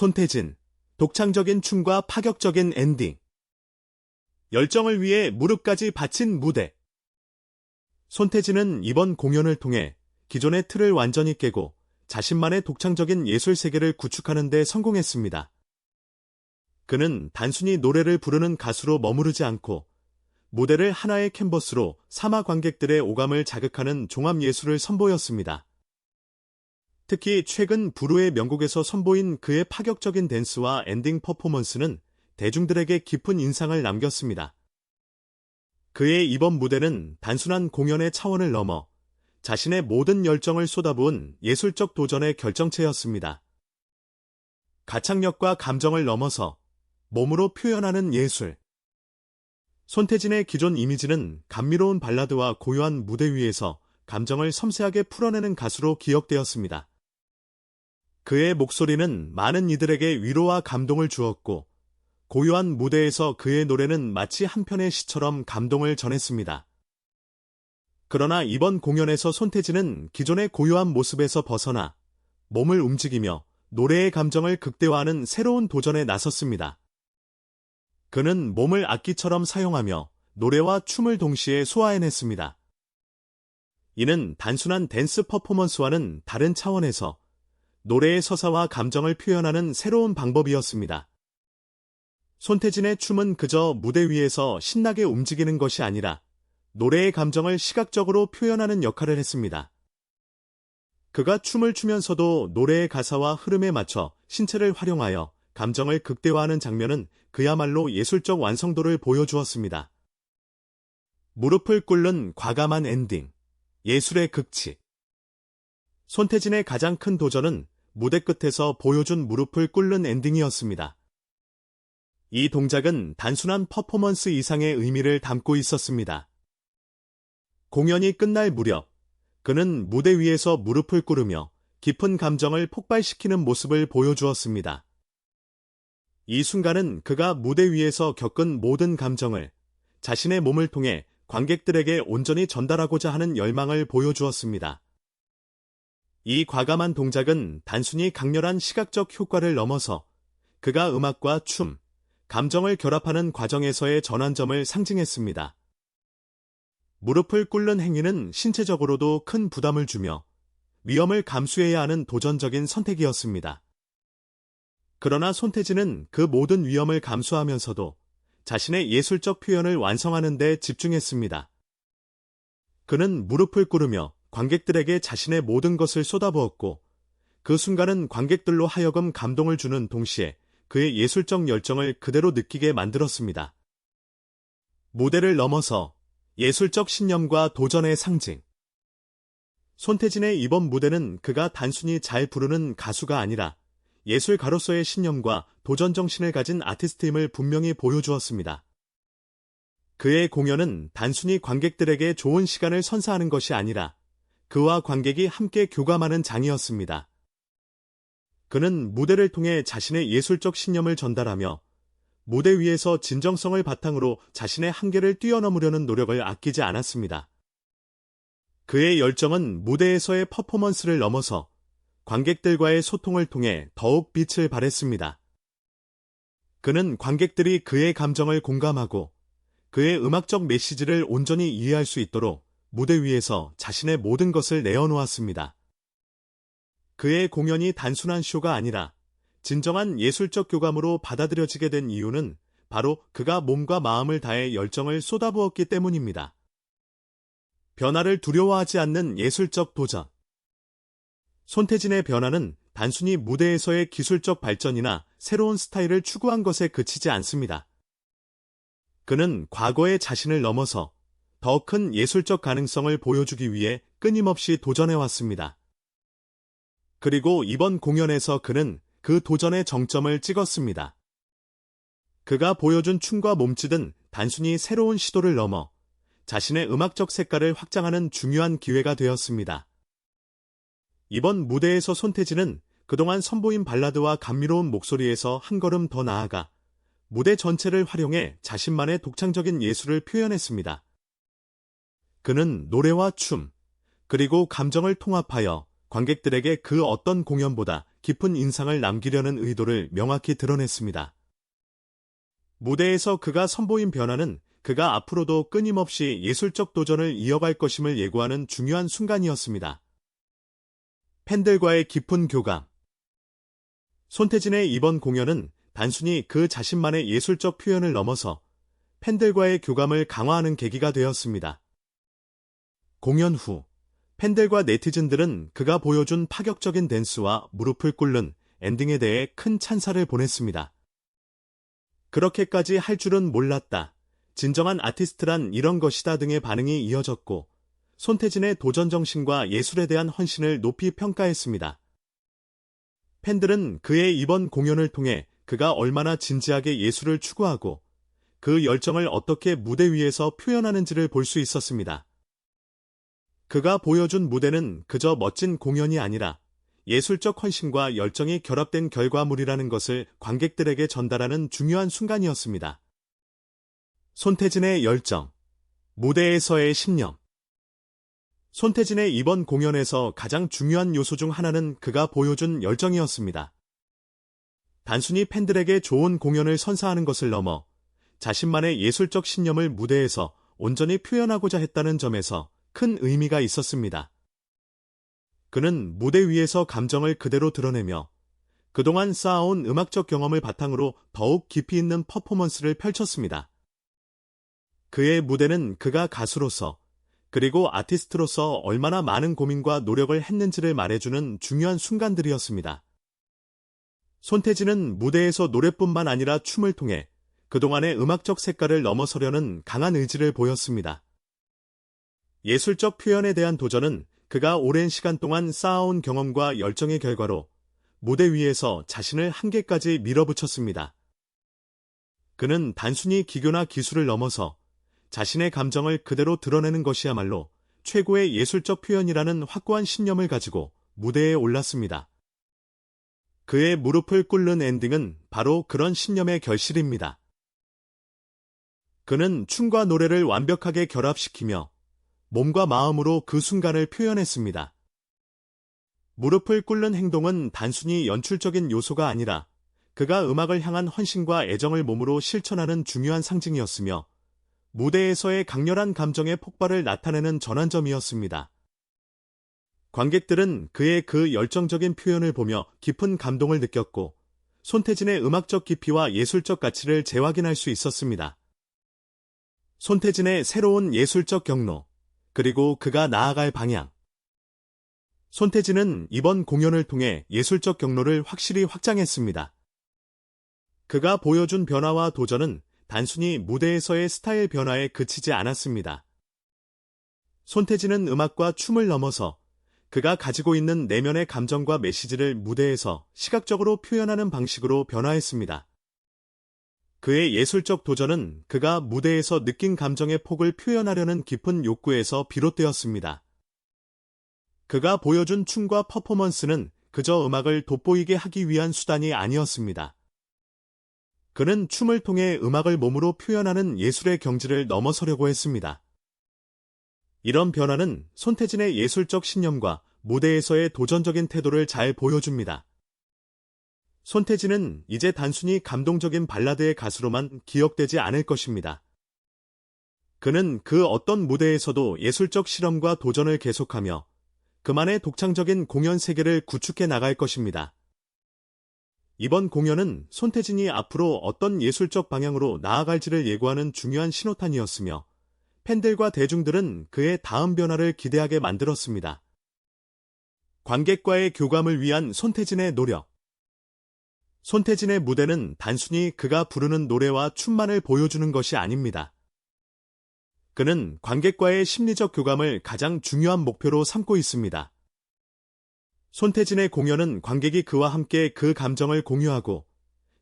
손태진, 독창적인 춤과 파격적인 엔딩. 열정을 위해 무릎까지 바친 무대. 손태진은 이번 공연을 통해 기존의 틀을 완전히 깨고 자신만의 독창적인 예술 세계를 구축하는 데 성공했습니다. 그는 단순히 노래를 부르는 가수로 머무르지 않고 무대를 하나의 캔버스로 사마 관객들의 오감을 자극하는 종합 예술을 선보였습니다. 특히 최근 부르의 명곡에서 선보인 그의 파격적인 댄스와 엔딩 퍼포먼스는 대중들에게 깊은 인상을 남겼습니다. 그의 이번 무대는 단순한 공연의 차원을 넘어 자신의 모든 열정을 쏟아부은 예술적 도전의 결정체였습니다. 가창력과 감정을 넘어서 몸으로 표현하는 예술. 손태진의 기존 이미지는 감미로운 발라드와 고요한 무대 위에서 감정을 섬세하게 풀어내는 가수로 기억되었습니다. 그의 목소리는 많은 이들에게 위로와 감동을 주었고, 고요한 무대에서 그의 노래는 마치 한 편의 시처럼 감동을 전했습니다. 그러나 이번 공연에서 손태진은 기존의 고요한 모습에서 벗어나 몸을 움직이며 노래의 감정을 극대화하는 새로운 도전에 나섰습니다. 그는 몸을 악기처럼 사용하며 노래와 춤을 동시에 소화해냈습니다. 이는 단순한 댄스 퍼포먼스와는 다른 차원에서 노래의 서사와 감정을 표현하는 새로운 방법이었습니다. 손태진의 춤은 그저 무대 위에서 신나게 움직이는 것이 아니라 노래의 감정을 시각적으로 표현하는 역할을 했습니다. 그가 춤을 추면서도 노래의 가사와 흐름에 맞춰 신체를 활용하여 감정을 극대화하는 장면은 그야말로 예술적 완성도를 보여주었습니다. 무릎을 꿇는 과감한 엔딩, 예술의 극치. 손태진의 가장 큰 도전은 무대 끝에서 보여준 무릎을 꿇는 엔딩이었습니다. 이 동작은 단순한 퍼포먼스 이상의 의미를 담고 있었습니다. 공연이 끝날 무렵, 그는 무대 위에서 무릎을 꿇으며 깊은 감정을 폭발시키는 모습을 보여주었습니다. 이 순간은 그가 무대 위에서 겪은 모든 감정을 자신의 몸을 통해 관객들에게 온전히 전달하고자 하는 열망을 보여주었습니다. 이 과감한 동작은 단순히 강렬한 시각적 효과를 넘어서 그가 음악과 춤, 감정을 결합하는 과정에서의 전환점을 상징했습니다. 무릎을 꿇는 행위는 신체적으로도 큰 부담을 주며 위험을 감수해야 하는 도전적인 선택이었습니다. 그러나 손태진은 그 모든 위험을 감수하면서도 자신의 예술적 표현을 완성하는 데 집중했습니다. 그는 무릎을 꿇으며 관객들에게 자신의 모든 것을 쏟아부었고 그 순간은 관객들로 하여금 감동을 주는 동시에 그의 예술적 열정을 그대로 느끼게 만들었습니다. 무대를 넘어서 예술적 신념과 도전의 상징. 손태진의 이번 무대는 그가 단순히 잘 부르는 가수가 아니라 예술가로서의 신념과 도전 정신을 가진 아티스트임을 분명히 보여주었습니다. 그의 공연은 단순히 관객들에게 좋은 시간을 선사하는 것이 아니라 그와 관객이 함께 교감하는 장이었습니다. 그는 무대를 통해 자신의 예술적 신념을 전달하며 무대 위에서 진정성을 바탕으로 자신의 한계를 뛰어넘으려는 노력을 아끼지 않았습니다. 그의 열정은 무대에서의 퍼포먼스를 넘어서 관객들과의 소통을 통해 더욱 빛을 발했습니다. 그는 관객들이 그의 감정을 공감하고 그의 음악적 메시지를 온전히 이해할 수 있도록 무대 위에서 자신의 모든 것을 내어놓았습니다. 그의 공연이 단순한 쇼가 아니라 진정한 예술적 교감으로 받아들여지게 된 이유는 바로 그가 몸과 마음을 다해 열정을 쏟아부었기 때문입니다. 변화를 두려워하지 않는 예술적 도전. 손태진의 변화는 단순히 무대에서의 기술적 발전이나 새로운 스타일을 추구한 것에 그치지 않습니다. 그는 과거의 자신을 넘어서 더 큰 예술적 가능성을 보여주기 위해 끊임없이 도전해왔습니다. 그리고 이번 공연에서 그는 그 도전의 정점을 찍었습니다. 그가 보여준 춤과 몸짓은 단순히 새로운 시도를 넘어 자신의 음악적 색깔을 확장하는 중요한 기회가 되었습니다. 이번 무대에서 손태진은 그동안 선보인 발라드와 감미로운 목소리에서 한 걸음 더 나아가 무대 전체를 활용해 자신만의 독창적인 예술을 표현했습니다. 그는 노래와 춤, 그리고 감정을 통합하여 관객들에게 그 어떤 공연보다 깊은 인상을 남기려는 의도를 명확히 드러냈습니다. 무대에서 그가 선보인 변화는 그가 앞으로도 끊임없이 예술적 도전을 이어갈 것임을 예고하는 중요한 순간이었습니다. 팬들과의 깊은 교감 손태진의 이번 공연은 단순히 그 자신만의 예술적 표현을 넘어서 팬들과의 교감을 강화하는 계기가 되었습니다. 공연 후 팬들과 네티즌들은 그가 보여준 파격적인 댄스와 무릎을 꿇는 엔딩에 대해 큰 찬사를 보냈습니다. 그렇게까지 할 줄은 몰랐다. 진정한 아티스트란 이런 것이다 등의 반응이 이어졌고 손태진의 도전 정신과 예술에 대한 헌신을 높이 평가했습니다. 팬들은 그의 이번 공연을 통해 그가 얼마나 진지하게 예술을 추구하고 그 열정을 어떻게 무대 위에서 표현하는지를 볼 수 있었습니다. 그가 보여준 무대는 그저 멋진 공연이 아니라 예술적 헌신과 열정이 결합된 결과물이라는 것을 관객들에게 전달하는 중요한 순간이었습니다. 손태진의 열정, 무대에서의 신념. 손태진의 이번 공연에서 가장 중요한 요소 중 하나는 그가 보여준 열정이었습니다. 단순히 팬들에게 좋은 공연을 선사하는 것을 넘어 자신만의 예술적 신념을 무대에서 온전히 표현하고자 했다는 점에서 큰 의미가 있었습니다. 그는 무대 위에서 감정을 그대로 드러내며 그동안 쌓아온 음악적 경험을 바탕으로 더욱 깊이 있는 퍼포먼스를 펼쳤습니다. 그의 무대는 그가 가수로서 그리고 아티스트로서 얼마나 많은 고민과 노력을 했는지를 말해주는 중요한 순간들이었습니다. 손태진은 무대에서 노래뿐만 아니라 춤을 통해 그동안의 음악적 색깔을 넘어서려는 강한 의지를 보였습니다. 예술적 표현에 대한 도전은 그가 오랜 시간 동안 쌓아온 경험과 열정의 결과로 무대 위에서 자신을 한계까지 밀어붙였습니다. 그는 단순히 기교나 기술을 넘어서 자신의 감정을 그대로 드러내는 것이야말로 최고의 예술적 표현이라는 확고한 신념을 가지고 무대에 올랐습니다. 그의 무릎을 꿇는 엔딩은 바로 그런 신념의 결실입니다. 그는 춤과 노래를 완벽하게 결합시키며 몸과 마음으로 그 순간을 표현했습니다. 무릎을 꿇는 행동은 단순히 연출적인 요소가 아니라 그가 음악을 향한 헌신과 애정을 몸으로 실천하는 중요한 상징이었으며 무대에서의 강렬한 감정의 폭발을 나타내는 전환점이었습니다. 관객들은 그의 그 열정적인 표현을 보며 깊은 감동을 느꼈고 손태진의 음악적 깊이와 예술적 가치를 재확인할 수 있었습니다. 손태진의 새로운 예술적 경로, 그리고 그가 나아갈 방향. 손태진은 이번 공연을 통해 예술적 경로를 확실히 확장했습니다. 그가 보여준 변화와 도전은 단순히 무대에서의 스타일 변화에 그치지 않았습니다. 손태진은 음악과 춤을 넘어서 그가 가지고 있는 내면의 감정과 메시지를 무대에서 시각적으로 표현하는 방식으로 변화했습니다. 그의 예술적 도전은 그가 무대에서 느낀 감정의 폭을 표현하려는 깊은 욕구에서 비롯되었습니다. 그가 보여준 춤과 퍼포먼스는 그저 음악을 돋보이게 하기 위한 수단이 아니었습니다. 그는 춤을 통해 음악을 몸으로 표현하는 예술의 경지를 넘어서려고 했습니다. 이런 변화는 손태진의 예술적 신념과 무대에서의 도전적인 태도를 잘 보여줍니다. 손태진은 이제 단순히 감동적인 발라드의 가수로만 기억되지 않을 것입니다. 그는 그 어떤 무대에서도 예술적 실험과 도전을 계속하며 그만의 독창적인 공연 세계를 구축해 나갈 것입니다. 이번 공연은 손태진이 앞으로 어떤 예술적 방향으로 나아갈지를 예고하는 중요한 신호탄이었으며 팬들과 대중들은 그의 다음 변화를 기대하게 만들었습니다. 관객과의 교감을 위한 손태진의 노력. 손태진의 무대는 단순히 그가 부르는 노래와 춤만을 보여주는 것이 아닙니다. 그는 관객과의 심리적 교감을 가장 중요한 목표로 삼고 있습니다. 손태진의 공연은 관객이 그와 함께 그 감정을 공유하고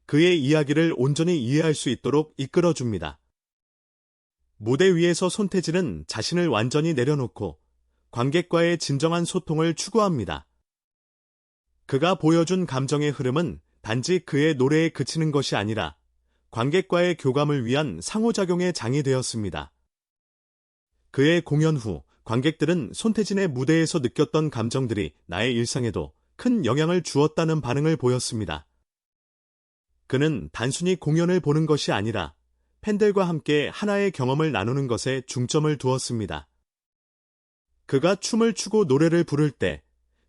그의 이야기를 온전히 이해할 수 있도록 이끌어줍니다. 무대 위에서 손태진은 자신을 완전히 내려놓고 관객과의 진정한 소통을 추구합니다. 그가 보여준 감정의 흐름은 단지 그의 노래에 그치는 것이 아니라 관객과의 교감을 위한 상호작용의 장이 되었습니다. 그의 공연 후 관객들은 손태진의 무대에서 느꼈던 감정들이 나의 일상에도 큰 영향을 주었다는 반응을 보였습니다. 그는 단순히 공연을 보는 것이 아니라 팬들과 함께 하나의 경험을 나누는 것에 중점을 두었습니다. 그가 춤을 추고 노래를 부를 때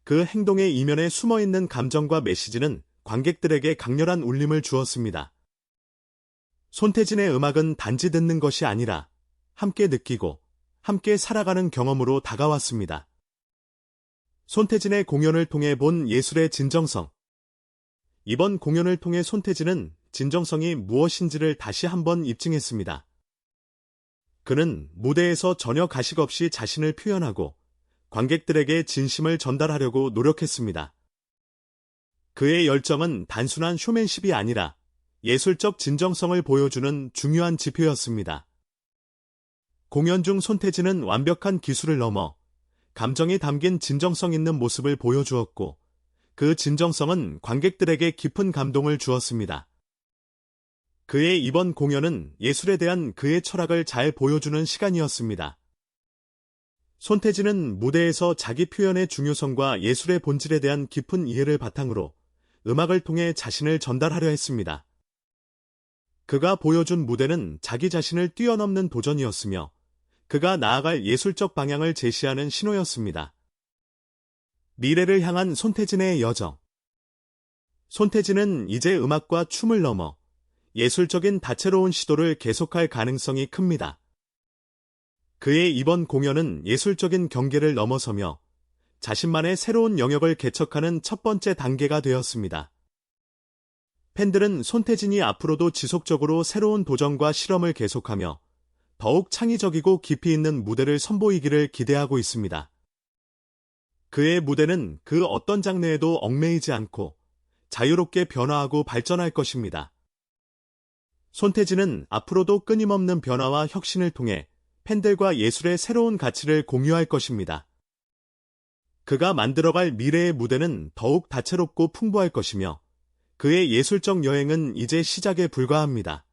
그 행동의 이면에 숨어 있는 감정과 메시지는 관객들에게 강렬한 울림을 주었습니다. 손태진의 음악은 단지 듣는 것이 아니라 함께 느끼고 함께 살아가는 경험으로 다가왔습니다. 손태진의 공연을 통해 본 예술의 진정성. 이번 공연을 통해 손태진은 진정성이 무엇인지를 다시 한번 입증했습니다. 그는 무대에서 전혀 가식 없이 자신을 표현하고 관객들에게 진심을 전달하려고 노력했습니다. 그의 열정은 단순한 쇼맨십이 아니라 예술적 진정성을 보여주는 중요한 지표였습니다. 공연 중 손태진은 완벽한 기술을 넘어 감정이 담긴 진정성 있는 모습을 보여주었고 그 진정성은 관객들에게 깊은 감동을 주었습니다. 그의 이번 공연은 예술에 대한 그의 철학을 잘 보여주는 시간이었습니다. 손태진은 무대에서 자기 표현의 중요성과 예술의 본질에 대한 깊은 이해를 바탕으로 음악을 통해 자신을 전달하려 했습니다. 그가 보여준 무대는 자기 자신을 뛰어넘는 도전이었으며 그가 나아갈 예술적 방향을 제시하는 신호였습니다. 미래를 향한 손태진의 여정. 손태진은 이제 음악과 춤을 넘어 예술적인 다채로운 시도를 계속할 가능성이 큽니다. 그의 이번 공연은 예술적인 경계를 넘어서며 자신만의 새로운 영역을 개척하는 첫 번째 단계가 되었습니다. 팬들은 손태진이 앞으로도 지속적으로 새로운 도전과 실험을 계속하며 더욱 창의적이고 깊이 있는 무대를 선보이기를 기대하고 있습니다. 그의 무대는 그 어떤 장르에도 얽매이지 않고 자유롭게 변화하고 발전할 것입니다. 손태진은 앞으로도 끊임없는 변화와 혁신을 통해 팬들과 예술의 새로운 가치를 공유할 것입니다. 그가 만들어갈 미래의 무대는 더욱 다채롭고 풍부할 것이며 그의 예술적 여행은 이제 시작에 불과합니다.